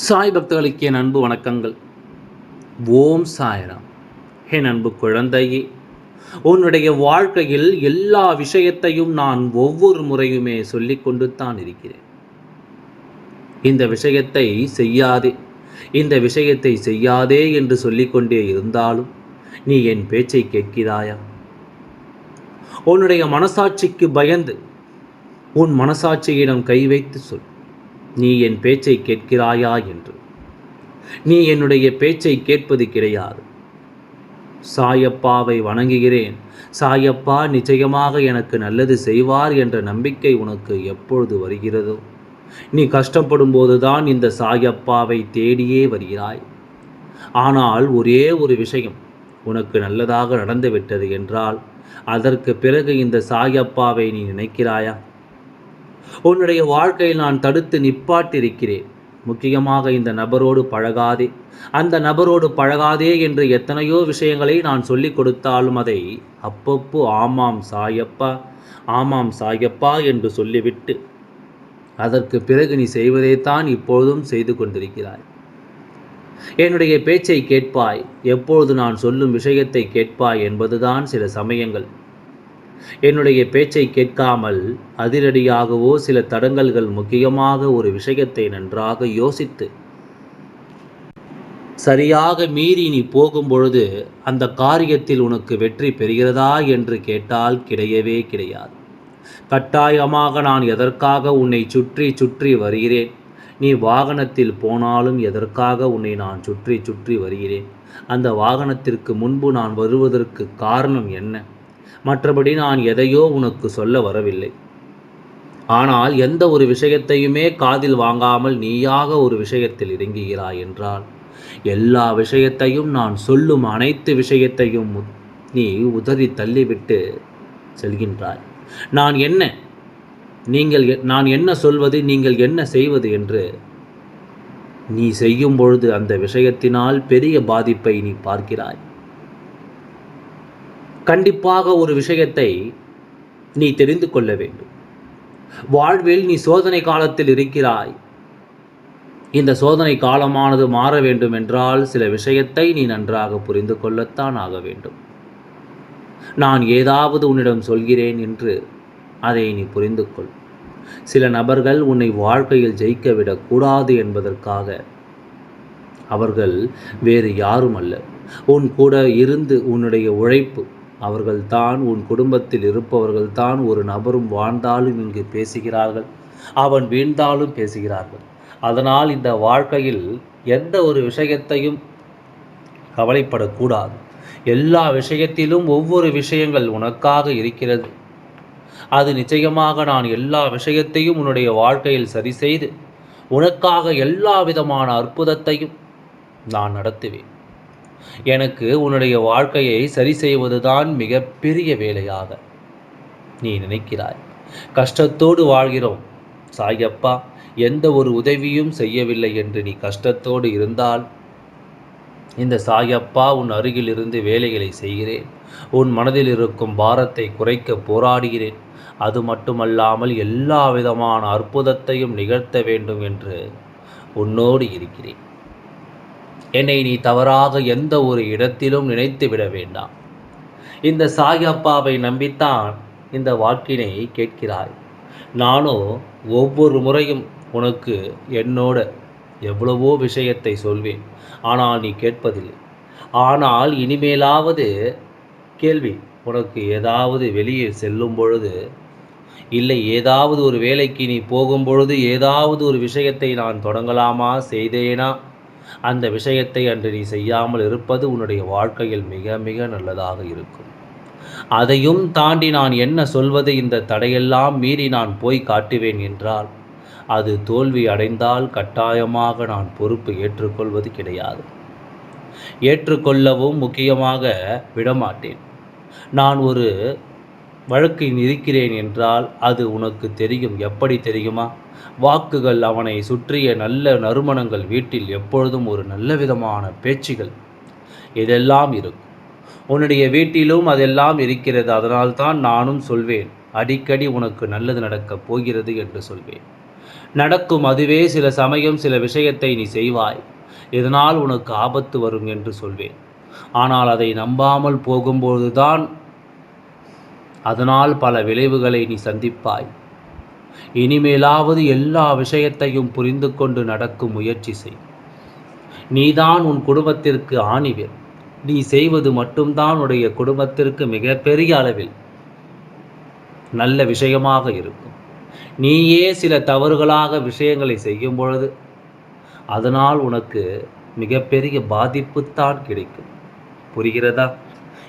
சாய் பக்தர்களுக்கு என் அன்பு வணக்கங்கள். ஓம் சாய்ராம். என் அன்பு குழந்தையே உன்னுடைய வாழ்க்கையில் எல்லா விஷயத்தையும் நான் ஒவ்வொரு முறையுமே சொல்லிக்கொண்டு தான் இருக்கிறேன். இந்த விஷயத்தை செய்யாதே இந்த விஷயத்தை செய்யாதே என்று சொல்லிக்கொண்டே இருந்தாலும் நீ என் பேச்சை கேட்கிறாயா? உன்னுடைய மனசாட்சிக்கு பயந்து உன் மனசாட்சியிடம் கை வைத்து சொல். நீ என் பேச்சை கேட்கிறாயா என்று. நீ என்னுடைய பேச்சை கேட்பது கிடையாது. சாயப்பாவை வணங்குகிறேன். சாயப்பா நிச்சயமாக எனக்கு நல்லது செய்வார் என்ற நம்பிக்கை உனக்கு எப்பொழுது வருகிறதோ? நீ கஷ்டப்படும் போதுதான் இந்த சாயப்பாவை தேடியே வருகிறாய். ஆனால் ஒரே ஒரு விஷயம் உனக்கு நல்லதாக நடந்துவிட்டது என்றால் அதற்கு பிறகு இந்த சாயப்பாவை நீ நினைக்கிறாயா? உன்னுடைய வாழ்க்கையில் நான் தடுத்து நிப்பாட்டிருக்கிறேன். முக்கியமாக இந்த நபரோடு பழகாதே. அந்த நபரோடு பழகாதே என்று எத்தனையோ விஷயங்களை நான் சொல்லிக் கொடுத்தாலும் அதை அப்பப்போ ஆமாம் சாயப்பா ஆமாம் சாயப்பா என்று சொல்லிவிட்டு அதற்கு பிறகு நீ செய்வதைத்தான் இப்பொழுதும் செய்து கொண்டிருக்கிறாய். என்னுடைய பேச்சை கேட்பாய். எப்பொழுது நான் சொல்லும் விஷயத்தை கேட்பாய் என்பதுதான் சில சமயங்கள். என்னுடைய பேச்சை கேட்காமல் அதிரடியாகவோ சில தடங்கல்கள் முக்கியமாக ஒரு விஷயத்தை நன்றாக யோசித்து சரியாக மீறி நீ போகும்பொழுது அந்த காரியத்தில் உனக்கு வெற்றி பெறுகிறதா? என்று கேட்டால் கிடையவே கிடையாது. கட்டாயமாக நான் எதற்காக உன்னை சுற்றி சுற்றி வருகிறேன்? நீ வாகனத்தில் போனாலும் எதற்காக உன்னை நான் சுற்றி சுற்றி வருகிறேன்? அந்த வாகனத்திற்கு முன்பு நான் வருவதற்கு காரணம் என்ன? மற்றபடி நான் எதையோ உனக்கு சொல்ல வரவில்லை. ஆனால் எந்த ஒரு விஷயத்தையுமே காதில் வாங்காமல் நீயாக ஒரு விஷயத்தில் இறங்குகிறாய் என்றால் எல்லா விஷயத்தையும் நான் சொல்லும் அனைத்து விஷயத்தையும் நீ உதறி தள்ளிவிட்டு செல்கின்றாய். நான் என்ன நீங்கள் நான் என்ன சொல்வது நீங்கள் என்ன செய்வது என்று நீ செய்யும் பொழுது அந்த விஷயத்தினால் பெரிய பாதிப்பை நீ பார்க்கிறாய். கண்டிப்பாக ஒரு விஷயத்தை நீ தெரிந்து கொள்ள வேண்டும். வாழ்வில் நீ சோதனை காலத்தில் இருக்கிறாய். இந்த சோதனை காலமானது மாற வேண்டும் என்றால் சில விஷயத்தை நீ நன்றாக புரிந்து கொள்ளத்தான் ஆக வேண்டும். நான் ஏதாவது உன்னிடம் சொல்கிறேன் என்று அதை நீ புரிந்து கொள். சில நபர்கள் உன்னை வாழ்க்கையில் ஜெயிக்க விடக்கூடாது என்பதற்காக. அவர்கள் வேறு யாரும் அல்ல. உன் கூட இருந்து உன்னுடைய உழைப்பு அவர்கள்தான் உன் குடும்பத்தில் இருப்பவர்கள்தான் ஒரு நபரும் வாழ்ந்தாலும் இங்கு பேசுகிறார்கள். அவன் வீழ்ந்தாலும் பேசுகிறார்கள். அதனால் இந்த வாழ்க்கையில் எந்த ஒரு விஷயத்தையும் கவலைப்படக்கூடாது. எல்லா விஷயத்திலும் ஒவ்வொரு விஷயங்கள் உனக்காக இருக்கிறது. அது நிச்சயமாக நான் எல்லா விஷயத்தையும் உன்னுடைய வாழ்க்கையில் சரி செய்து உனக்காக எல்லா விதமான அற்புதத்தையும் நான் நடத்துவேன். எனக்கு உன்னுடைய வாழ்க்கையை சரி செய்வதுதான் மிகப்பெரிய வேலையாக. நீ நினைக்கிறாய் கஷ்டத்தோடு வாழ்கிறோம். சாயப்பா எந்த ஒரு உதவியும் செய்யவில்லை என்று நீ கஷ்டத்தோடு இருந்தால் இந்த சாயப்பா உன் அருகில் இருந்து வேலைகளை செய்கிறேன். உன் மனதில் இருக்கும் பாரத்தை குறைக்க போராடுகிறேன். அது மட்டுமல்லாமல் எல்லா விதமான அற்புதத்தையும் நிகழ்த்த வேண்டும் என்று உன்னோடு இருக்கிறேன். என்னை நீ தவறாக எந்த ஒரு இடத்திலும் நினைத்து விட வேண்டாம். இந்த சாயப்பாவை நம்பித்தான் இந்த வாக்கினை கேட்கிறாய். நானோ ஒவ்வொரு முறையும் உனக்கு என்னோட எவ்வளவோ விஷயத்தை சொல்வேன். ஆனால் நீ கேட்பதில்லை. ஆனால் இனிமேலாவது கேள்வி உனக்கு ஏதாவது வெளியே செல்லும் பொழுது இல்லை ஏதாவது ஒரு வேலைக்கு நீ போகும் பொழுது ஏதாவது ஒரு விஷயத்தை நான் தொடங்கலாமா செய்தேனா? அந்த விஷயத்தை அன்று நீ செய்யாமல் இருப்பது உன்னுடைய வாழ்க்கையில் மிக மிக நல்லதாக இருக்கும். அதையும் தாண்டி நான் என்ன சொல்வது? இந்த தடையெல்லாம் மீறி நான் போய் காட்டுவேன் என்றால் அது தோல்வி அடைந்தால் கட்டாயமாக நான் பொறுப்பு ஏற்றுக்கொள்வது கிடையாது. ஏற்றுக்கொள்ளவும் முக்கியமாக விடமாட்டேன். நான் ஒரு வழக்கில் இருக்கிறேன் என்றால் அது உனக்கு தெரியும். எப்படி தெரியுமா? வாக்குகள் அவனை சுற்றிய நல்ல நறுமணங்கள் வீட்டில் எப்பொழுதும் ஒரு நல்ல விதமான பேச்சுகள். இதெல்லாம் இருக்கும். உன்னுடைய வீட்டிலும் அதெல்லாம் இருக்கிறது. அதனால்தான் நானும் சொல்வேன் அடிக்கடி உனக்கு நல்லது நடக்கப் போகிறது என்று சொல்வேன். நடக்கும் அதுவே சில சமயம் சில விஷயத்தை நீ செய்வாய். இதனால் உனக்கு ஆபத்து வரும் என்று சொல்வேன். ஆனால் அதை நம்பாமல் போகும்போதுதான் அதனால் பல விளைவுகளை நீ சந்திப்பாய். இனிமேலாவது எல்லா விஷயத்தையும் புரிந்து கொண்டு நடக்கும் முயற்சி செய். நீதான் உன் குடும்பத்திற்கு ஆணிவேர் நீ செய்வது மட்டும்தான் உடைய குடும்பத்திற்கு மிகப்பெரிய அளவில் நல்ல விஷயமாக இருக்கும். நீயே சில தவறுகளாக விஷயங்களை செய்யும் பொழுது அதனால் உனக்கு மிகப்பெரிய பாதிப்புத்தான் கிடைக்கும். புரிகிறதா?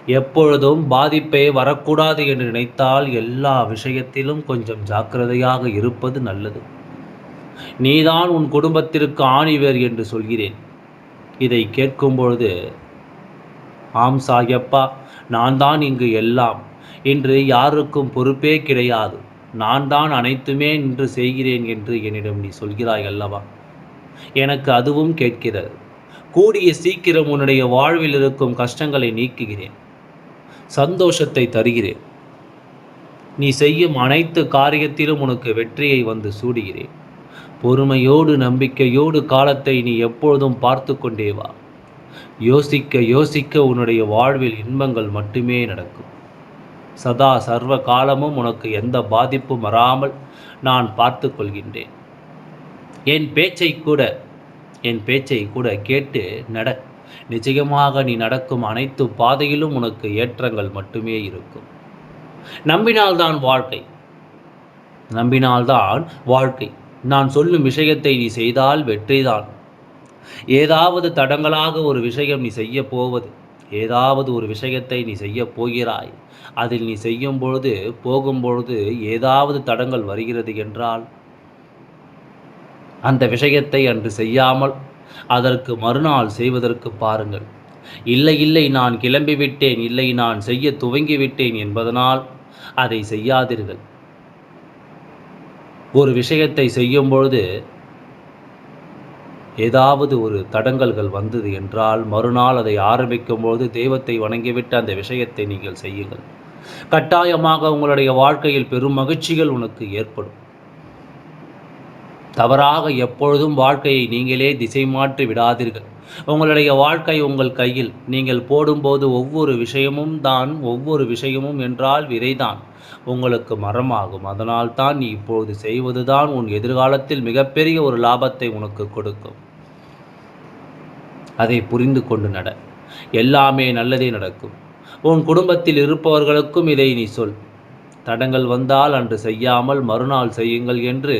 எப்பொழுதும் பாதிப்பே வரக்கூடாது என்று நினைத்தால் எல்லா விஷயத்திலும் கொஞ்சம் ஜாக்கிரதையாக இருப்பது நல்லது. நீதான் உன் குடும்பத்திற்கு ஆணிவர் என்று சொல்கிறேன். இதை கேட்கும் பொழுது ஆம் சாயப்பா நான் தான் இங்கு எல்லாம். இன்று யாருக்கும் பொறுப்பே கிடையாது. நான் தான் அனைத்துமே நின்று செய்கிறேன் என்று என்னிடம் நீ சொல்கிறாய் அல்லவா? எனக்கு அதுவும் கேட்கிறது. கூடிய சீக்கிரம் உன்னுடைய வாழ்வில் இருக்கும் கஷ்டங்களை நீக்குகிறேன். சந்தோஷத்தை தருகிறேன். நீ செய்யும் அனைத்து காரியத்திலும் உனக்கு வெற்றியை வந்து சூடுகிறேன். பொறுமையோடு நம்பிக்கையோடு காலத்தை நீ எப்பொழுதும் பார்த்து கொண்டே வா. யோசிக்க யோசிக்க உன்னுடைய வாழ்வில் இன்பங்கள் மட்டுமே நடக்கும். சதா சர்வ காலமும் உனக்கு எந்த பாதிப்பும் வராமல் நான் பார்த்து கொள்கின்றேன். என் பேச்சை கூட என் பேச்சை கூட கேட்டு நட. நிச்சயமாக நீ நடக்கும் அனைத்து பாதையிலும் உனக்கு ஏற்றங்கள் மட்டுமே இருக்கும். நம்பினால்தான் வாழ்க்கை. நம்பினால்தான் வாழ்க்கை. நான் சொல்லும் விஷயத்தை நீ செய்தால் வெற்றிதான். ஏதாவது தடங்களாக ஒரு விஷயம் நீ செய்ய போவது ஏதாவது ஒரு விஷயத்தை நீ செய்ய போகிறாய் அதில் நீ செய்யும் பொழுது போகும் பொழுது ஏதாவது தடங்கள் வருகிறது என்றால் அந்த விஷயத்தை அன்று செய்யாமல் அதற்கு மறுநாள் செய்வதற்கு பாருங்கள். இல்லை இல்லை நான் கிளம்பிவிட்டேன். இல்லை நான் செய்ய துவங்கிவிட்டேன் என்பதனால் அதை செய்யாதீர்கள். ஒரு விஷயத்தை செய்யும் பொழுது ஏதாவது ஒரு தடங்கல்கள் வந்தது என்றால் மறுநாள் அதை ஆரம்பிக்கும் பொழுது தெய்வத்தை வணங்கிவிட்டு அந்த விஷயத்தை நீங்கள் செய்யுங்கள். கட்டாயமாக உங்களுடைய வாழ்க்கையில் பெரும் மகிழ்ச்சிகள் உனக்கு ஏற்படும். தவறாக எப்பொழுதும் வாழ்க்கையை நீங்களே திசை மாற்றி விடாதீர்கள். உங்களுடைய வாழ்க்கை உங்கள் கையில். நீங்கள் போடும்போது ஒவ்வொரு விஷயமும் தான் ஒவ்வொரு விஷயமும் என்றால் விரைதான். உங்களுக்கு மரமாகும். அதனால் தான் நீ இப்பொழுது செய்வதுதான் உன் எதிர்காலத்தில் மிகப்பெரிய ஒரு லாபத்தை உனக்கு கொடுக்கும். அதை புரிந்து கொண்டு நட. எல்லாமே நல்லதே நடக்கும். உன் குடும்பத்தில் இருப்பவர்களுக்கும் இதை நீ சொல். தடங்கள் வந்தால் அன்று செய்யாமல் மறுநாள் செய்யுங்கள் என்று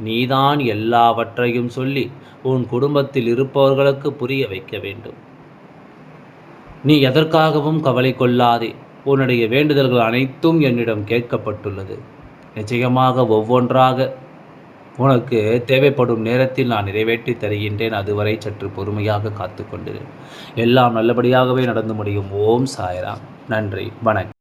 நீதான் எல்லாவற்றையும் சொல்லி உன் குடும்பத்தில் இருப்பவர்களுக்கு புரிய வைக்க வேண்டும். நீ எதற்காகவும் கவலை கொள்ளாதே. உன்னுடைய வேண்டுதல்கள் அனைத்தும் என்னிடம் கேட்கப்பட்டுள்ளது. நிச்சயமாக ஒவ்வொன்றாக உனக்கு தேவைப்படும் நேரத்தில் நான் நிறைவேற்றி தருகின்றேன். அதுவரை சற்று பொறுமையாக காத்து கொண்டிரு. எல்லாம் நல்லபடியாகவே நடந்து முடியும். ஓம் சாய்ராம். நன்றி. வணக்கம்.